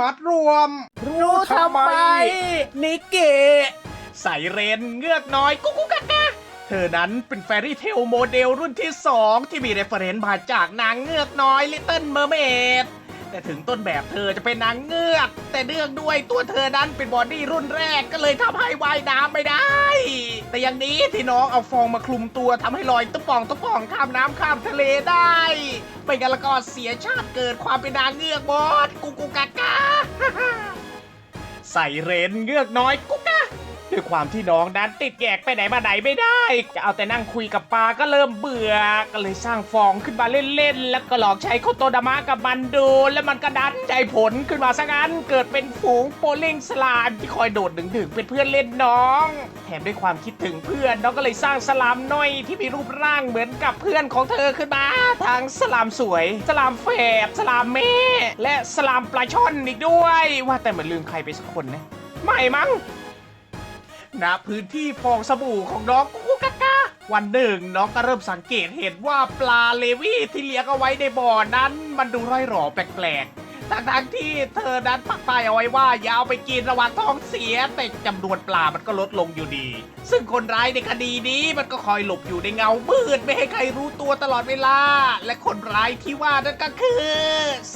มัดรวม รู้ทำไม นิกเกะใส่เรนเงือกน้อยกุ๊กกุ๊กกักกะเธอนั้นเป็นแฟรี่เทลโมเดลรุ่นที่ 2 ที่มีเรฟเฟรนซ์มาจากนางเงือกน้อยลิตเติ้ลเมอร์เมด แต่ถึงต้นแบบเธอจะเป็นนางเงือก แต่เนื่องด้วยตัวเธอนั้นเป็นบอดี้รุ่นแรกก็เลยทำให้ว่ายน้ำไม่ได้ แต่อย่างนี้ที่น้องเอาฟองมาคลุมตัวทำให้ลอยตุ๊ป่องตุ๊ป่องข้ามน้ำข้ามทะเลได้ไม่งั้นแล้วก็เสียชาติเกิดความเป็นนางเงือกบอสกุกกุกกักกะใส่เรนเงือกน้อยกุกกะ ด้วยความที่น้องนั้นติดแยกไปไหนมาไหนไม่ได้ จะเอาแต่นั่งคุยกับปลาก็เริ่มเบื่อ ก็เลยสร้างฟองขึ้นมาเล่นๆ แล้วก็หลอกใช้โคโตดามะกับมันดู แล้วมันก็ดันใจผลขึ้นมาซะงั้น เกิดเป็นฝูงโปลิงสลามที่คอยโดดดึงๆเป็นเพื่อนเล่นน้อง แถมด้วยความคิดถึงเพื่อนน้องก็เลยสร้างสลามน้อยที่มีรูปร่างเหมือนกับเพื่อนของเธอขึ้นมาทั้งสลามสวยสลามแฝดสลามแม่ และสลามปลาช่อนอีกด้วย ว่าแต่เหมือนลืมใครไปสักคนนะไม่มั้ง ณพื้นที่ฟองสบู่ของน้องกุ๊กกะกกักกะวันหนึ่งน้องก็เริ่มสังเกตเห็นว่าปลาเลวี่ที่เลี้ยงเอาไว้ในบ่อนั้น มันดูร่อยหรอแปลกๆ ทั้งๆที่เธอนั้นปักป้ายเอาไว้ว่าอย่าเอาไปกินระหว่างท้องเสีย แต่จำนวนปลามันก็ลดลงอยู่ดี ซึ่งคนร้ายในคดีนี้มันก็คอยหลบอยู่ในเงามืดไม่ให้ใครรู้ตัวตลอดเวลา และคนร้ายที่ว่านั่นก็คือ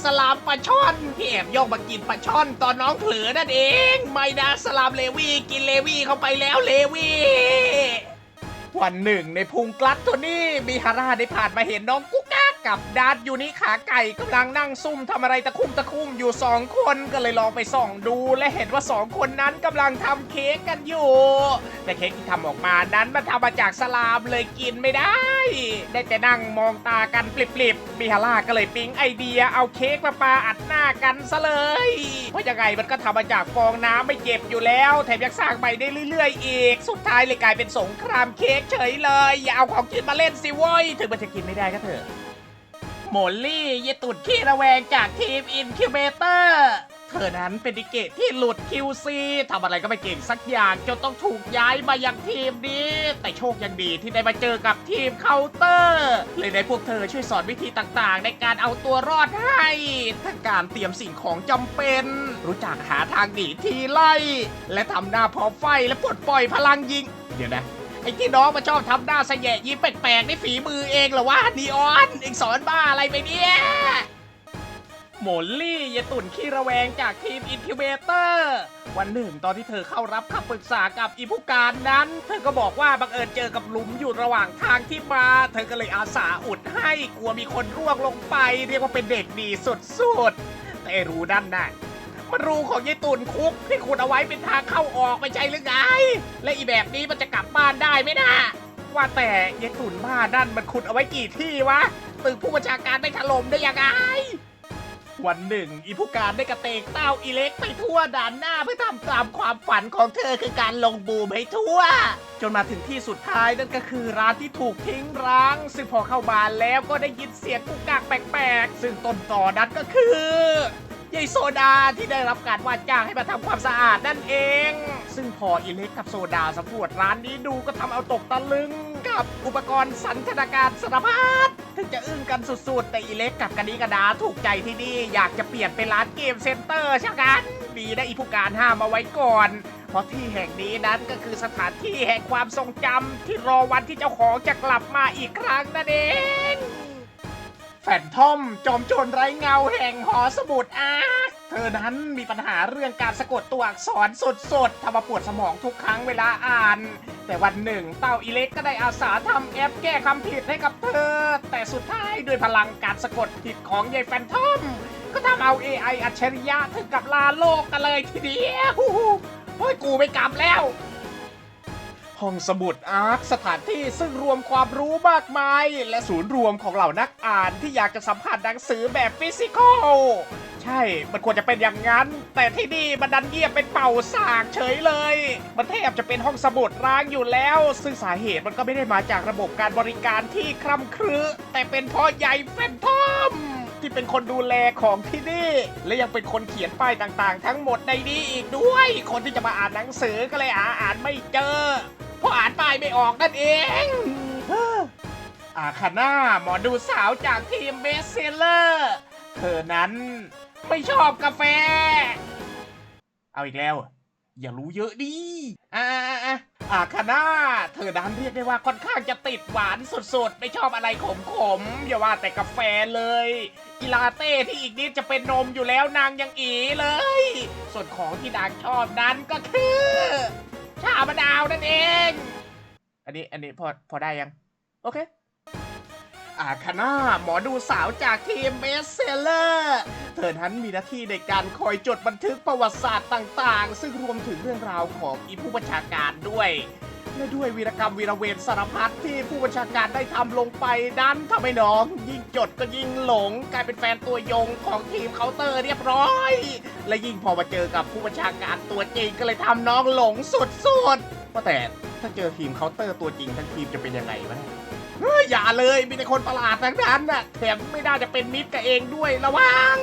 สลามปลาช่อนที่แอบย่องมากินปลาช่อนตอนน้องเผลอนั่นเอง ไม่นะสลามเลวีกินเลวีเข้าไปแล้วเลวีวันหนึ่งในพุงกลัดตัวนี้มีฮาร่าได้ผ่านมาเห็นน้องกุ๊ก กักกัดาร์ดยูนิขาไก่กำลังนั่งซุ่มทำอะไรตะคุ่มตะคุ่มอยู่สองคนก็เลยลองไปส่องดูและเห็นว่าสองคนนั้นกำลังทำเค้กกันอยู่ แต่เค้กที่ทำออกมานั้นมันทำมาจากสลามเลยกินไม่ได้ ได้แต่นั่งมองตากันปลิบๆมีฮาร่าก็เลยปิ๊งไอเดียเอาเค้กมาปาอัดหน้ากันซะเลยเพราะยังไงมันก็ทำมาจากฟองน้ำไม่เจ็บอยู่แล้ว แถมยังสร้างใหม่ได้เรื่อยๆอีก สุดท้ายเลยกลายเป็นสงครามเค้กเฉยเลยอย่าเอาของกินมาเล่นสิว้ยถึงมันจะกินไม่ได้ก็เถอะ โมลลี่ยตุดขี้ระแวงจากทีมอินคิวเบเตอร์เธอนั้นเป็นดิเกตที่หลุด QC ทำอะไรก็ไม่เก่งสักอย่างจนต้องถูกย้ายมายังทีมนี้ แต่โชคยังดีที่ได้มาเจอกับทีมเคาน์เตอร์ เลยได้พวกเธอช่วยสอนวิธีต่างๆ ในการเอาตัวรอดให้ทั้งการเตรียมสิ่งของจำเป็น รู้จักหาทางหนีทีไล่ และทำหน้าพอไฟและปลดปล่อยพลังยิง เดี๋ยวนะ ไอ้ที่น้องมาชอบทำหน้าสแยะยิ้มแปลกๆในฝีมือเองเหรอวะนีออน เองสอนบ้าอะไรไปเนี่ยโมลลี่ยายตุ่นขี้ระแวงจากทีมอินคิวเบเตอร์ วันหนึ่งตอนที่เธอเข้ารับคำปรึกษากับอีผู้การนั้น เธอก็บอกว่าบังเอิญเจอกับหลุมอยู่ระหว่างทางที่มา เธอก็เลยอาสาอุดให้กลัวมีคนร่วงลงไป เรียกว่าเป็นเด็กดีสุดๆแต่รู้นั่นนะ มันรูของยายตุ่นคุกที่ขุดเอาไว้เป็นทางเข้าออกไม่ใช่หรือไง และอีแบบนี้มันจะกลับบ้านได้ไหมนะว่าแต่ยายตุ่นบ้านนั่นมันขุดเอาไว้กี่ที่วะตึกผู้บัญชาการได้ถล่มได้ยังไง วันหนึ่ง อีผู้การได้กระเตงเต้าอีเล็กไปทั่วด่านหน้าเพื่อทำตามความฝันของเธอคือการลงบูมให้ทั่ว จนมาถึงที่สุดท้ายนั่นก็คือร้านที่ถูกทิ้งร้าง ซึ่งพอเข้ามาแล้วก็ได้ยินเสียงกุกกักแปลกๆ ซึ่งต้นต่อนั้นก็คือ ยายโซดาที่ได้รับการว่าจ้างให้มาทำความสะอาดนั่นเอง ซึ่งพออิเล็กกับโซดาสำรวจร้านนี้ดูก็ทำเอาตกตะลึง กับอุปกรณ์สันทนาการสารพัดถึงจะอึ้งกันสุดๆ แต่อิเล็กกับกานิกาดาถูกใจที่นี่ อยากจะเปลี่ยนเป็นร้านเกมเซ็นเตอร์ใช่กันดีนะอีผู้การห้ามเอาไว้ก่อนเพราะที่แห่งนี้นั้นก็คือสถานที่แห่งความทรงจำที่รอวันที่เจ้าของจะกลับมาอีกครั้งนั่นเอง แฟนทอมจอมโจรไร้เงาแห่งหอสมุดอาร์เธอนั้นมีปัญหาเรื่องการสะกดตัวอักษรสดๆทำมาปวดสมองทุกครั้งเวลาอ่าน แต่วันหนึ่งเต้าอิเล็กก็ได้อาสาทำแอปแก้คำผิดให้กับเธอ แต่สุดท้ายด้วยพลังการสะกดผิดของยายแฟนทอม ก็ทำเอา AI อัจฉริยะถึงกับลาโลกกันเลยทีเดียวโอ้ยกูไม่กลับแล้ว ห้องสมุดอาร์คสถานที่ซึ่งรวมความรู้มากมาย และศูนย์รวมของเหล่านักอ่านที่อยากจะสัมผัสหนังสือแบบฟิสิกอล ใช่ มันควรจะเป็นอย่างนั้น แต่ที่นี่มันดันเงียบเป็นเป่าสากเฉยเลย มันแทบจะเป็นห้องสมุดร้างอยู่แล้ว ซึ่งสาเหตุมันก็ไม่ได้มาจากระบบการบริการที่คร่ำครึแต่เป็นเพราะใหญ่แฟนทอมที่เป็นคนดูแลของที่นี่ และยังเป็นคนเขียนป้ายต่างๆ ทั้งหมดในนี้อีกด้วย คนที่จะมาอ่านหนังสือก็เลยหาอ่านไม่เจอ เพราะอ่านป้ายไม่ออกนั่นเองอาคาน่าหมอดูสาวจากทีมเบสเซลเลอร์ เธอนั้นไม่ชอบกาแฟ เอาอีกแล้ว อย่ารู้เยอะดิอ่าอาอ่าอาคาน่าเธอนั้นเรียกได้ว่าค่อนข้างจะติดหวานสุดๆ ไม่ชอบอะไรขมๆ อย่าว่าแต่กาแฟเลยอีลาเต้ที่อีกนิดจะเป็นนมอยู่แล้วนางยังอีเลย ส่วนของที่นางชอบนั้นก็คือ ชามะนาวนั่นเอง อันนี้อันนี้พอพอได้ยัง โอเค อาคาน่าหมอดูสาวจากทีมเบสเซลเลอร์เธอนั้นมีหน้าที่ในการคอยจดบันทึกประวัติศาสตร์ต่างๆ ซึ่งรวมถึงเรื่องราวของอีผู้บัญชาการด้วย และด้วยวีรกรรมวีรเวรสารพัดที่ผู้บัญชาการได้ทำลงไปนั้นทำให้น้อง ยิ่งจดก็ยิ่งหลงกลายเป็นแฟนตัวยงของทีมเคาน์เตอร์เรียบร้อย และยิ่งพอมาเจอกับผู้บัญชาการตัวจริงก็เลยทำน้องหลงสุดๆว่าแต่ถ้าเจอทีมเคาน์เตอร์ตัวจริงทั้งทีมจะเป็นยังไงวะเนี่ยเฮ้ยอย่าเลยมีแต่คนประหลาดทั้งนั้นน่ะแถมไม่น่าจะเป็นมิตรกับเองด้วยระวัง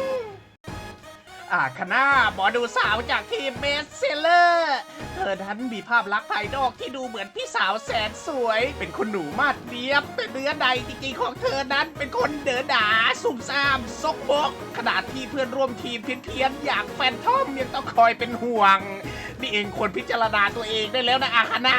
อาคณะหมอดูสาวจากทีมเบสเซลเลอร์ เธอนั้นมีภาพลักษณ์ภายนอกที่ดูเหมือนพี่สาวแสนสวย เป็นคนหนูมาดเดียบ แต่เนื้อใดจริงๆของเธอนั้นเป็นคนเด๋อดาสุ่มซ่ามซกบกขนาดที่เพื่อนร่วมทีมเพี้ยนๆอย่างแฟนทอมยังต้องคอยเป็นห่วง นี่เองควรพิจารณาตัวเองได้แล้วนะอาคณะ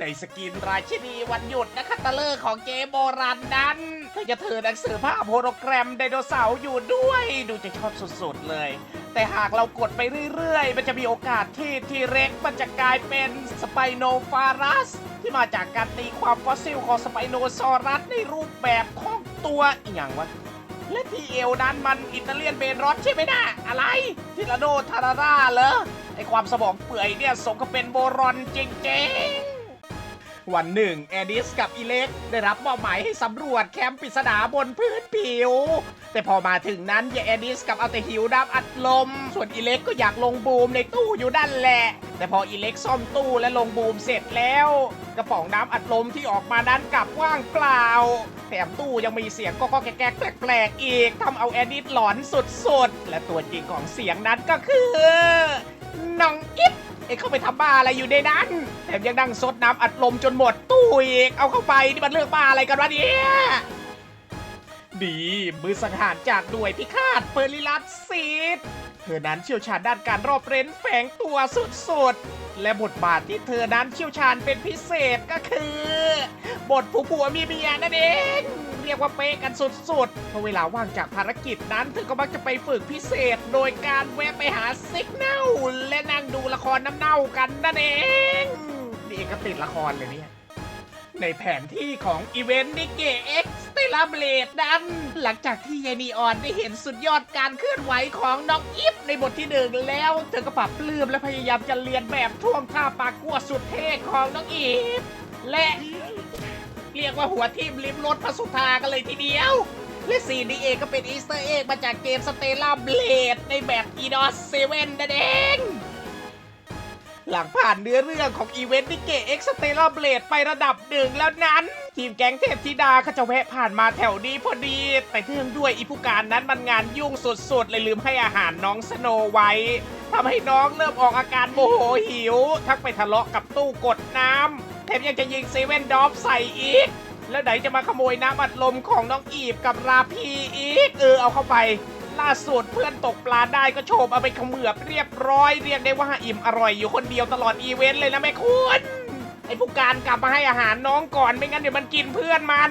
ในสกินราชินีวันหยุดนะคะตะเลอร์ของเกมโบราณนั้น ธอจะถือหนังสือภาพโฮโลแกรมไดโนเสาร์อยู่ด้วย ดูจะชอบสุดๆเลย แต่หากเรากดไปเรื่อยๆ มันจะมีโอกาสที่ทีเร็กมันจะกลายเป็นสไปโนฟารัส ที่มาจากการตีความฟอสซิลของสไปโนซอรัสในรูปแบบของตัวอย่างวะและที่เอวนั้นมันอิตาเลียนเบนรอสใช่ไหมนะอะไร ทิลาโดทาราร่าเหรอไอความสมองเปื่อยเนี่ยสมกับเป็นโบรอนจริงๆ วันหนึ่ง แอดิสกับอีเล็ก ได้รับมอบหมายให้สำรวจแคมป์ปริศนาบนพื้นผิว แต่พอมาถึงนั้นยายแอดิสกับเอาแต่หิวน้ำอัดลม ส่วนอีเล็กก็อยากลงบูมในตู้อยู่นั่นแหละ แต่พออีเล็กซ่อมตู้และลงบูมเสร็จแล้ว กระป๋องน้ำอัดลมที่ออกมานั้นกลับว่างเปล่า แถมตู้ยังมีเสียงก็ก็แก๊กแปลกๆอีกทำเอาแอดิสหลอนสุดๆ และตัวจริงของเสียงนั้นก็คือน้องอิฟ เอ้เข้าไปทำบ้าอะไรอยู่ในนั้นแถมยังนั่งซดน้ำอัดลมจนหมดตู้อีกเอาเข้าไปนี่มันเรื่องบ้าอะไรกันวะเนี่ยดีมือสังหารจากหน่วยพิฆาตเปอร์ลิลัสซีดเธอนั้นเชี่ยวชาญด้านการรอบเร้นแฝงตัวสุดๆ และบทบาทที่เธอนั้นเชี่ยวชาญเป็นพิเศษก็คือ บทผู้ผัวมีเมียนั่นเอง เรียกว่าเป๊ะกันสุดๆเพราะเวลาว่างจากภารกิจนั้นเธอก็มักจะไปฝึกพิเศษ โดยการแวะไปหาซิกเนลและนั่งดูละครน้ำเน่ากันนั่นเองนี่เองก็ติดละครเลยเนี่ยในแผนที่ของอีเวนต์นิเกเอ็กซ์เตลาเบลดนั้นหลังจากที่ยายนีออนได้เห็นสุดยอดการเคลื่อนไหวของน้องอิฟในบทที่หนึ่งแล้ว เธอก็ปรับปลื้มและพยายามจะเรียนแบบท่วงท่าปากกัวสุดเท่ของน้องอีฟและ เรียกว่าหัวทิมลิมรถพระสุธากันเลยทีเดียว และซีนนี้เองก็เป็นอีสเตอร์เอกมาจากเกมสเตล่าเบลดในแบบอีดอสเซเว่นนั่นเอง หลังผ่านเนื้อเรื่องของอีเวนต์นิเกเอ็กซ์เตล่าเบลดไประดับหนึ่งแล้วนั้น ทีมแก๊งเทพธิดาก็จะแวะผ่านมาแถวนี้พอดี แต่เนื่องด้วยอีผู้การนั้นมันงานยุ่งสุดๆ เลยลืมให้อาหารน้องสโนไว้ทำให้น้องเริ่มออกอาการโมโหหิว ทักไปทะเลาะกับตู้กดน้ำ แถมยังจะยิงเซเว่นดอฟใส่อีก แล้วไหนจะมาขโมยน้ำอัดลมของน้องอีบกับราพีอีก เออเอาเข้าไปล่าสุดเพื่อนตกปลาได้ก็โฉบเอาไปเขมือบเรียบร้อยเรียกได้ว่าอิ่มอร่อยอยู่คนเดียวตลอดอีเวนต์เลยนะแม่คุณไอ้ผู้การกลับมาให้อาหารน้องก่อนไม่งั้นเดี๋ยวมันกินเพื่อนมัน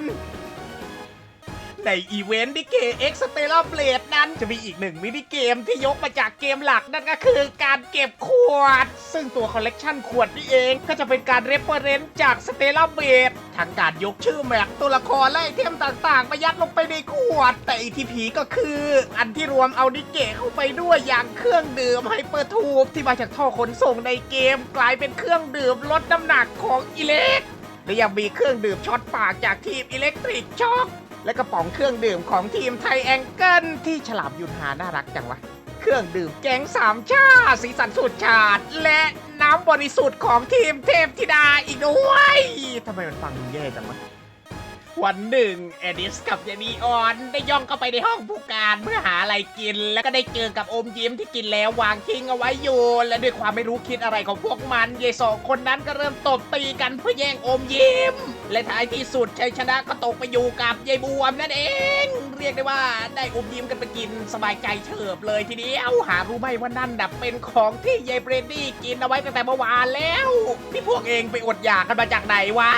ในอีเวนต์ดิเกเอ็กซ์เตลเบลดนั้นจะมีอีกหนึ่งมินิเกมที่ยกมาจากเกมหลักนั่นก็คือการเก็บขวด ซึ่งตัวคอลเลกชันขวดนี่เองก็จะเป็นการเรฟเฟอร์เรนซ์จากสเตลเบลดทางการยกชื่อแมปตัวละครและไอเทมต่างๆ มายัดลงไปในขวด แต่อีที่ผีก็คืออันที่รวมเอาดิเกเข้าไปด้วยอย่างเครื่องดื่มไฮเปอร์ทูบที่มาจากท่อขนส่งในเกม กลายเป็นเครื่องดื่มลดน้ำหนักของอิเล็กและยังมีเครื่องดื่มช็อตปากจากทีมอิเล็กทริกช็อค และกระป๋องเครื่องดื่มของทีมไทยแองเกิลที่ฉลามยุนหาน่ารักจังวะ เครื่องดื่มแกงสามชาสีสันสุดชาติ และน้ำบริสุทธิ์ของทีมเทพธิดาอีกด้วยทำไมมันฟังดูแย่จังวะ วันหนึ่งเอดิสกับยานีออนได้ย่องเข้าไปในห้องผู้การเพื่อหาอะไรกิน แล้วก็ได้เจอกับอมยิ้มที่กินแล้ววางทิ้งเอาไว้อยู่ และด้วยความไม่รู้คิดอะไรของพวกมันยายสองคนนั้นก็เริ่มตบตีกันเพื่อแย่งอมยิ้ม และท้ายที่สุดชัยชนะก็ตกไปอยู่กับยายบวมนั่นเอง เรียกได้ว่าได้อมยิ้มกันไปกินสบายใจเฉิบเลยทีเดียวหารู้ไหมว่านั่นดับเป็นของที่ยายเบรดดี้กินเอาไว้ตั้งแต่เมื่อวานแล้วนี่พวกเองไปอดอยากกันมาจากไหนวะ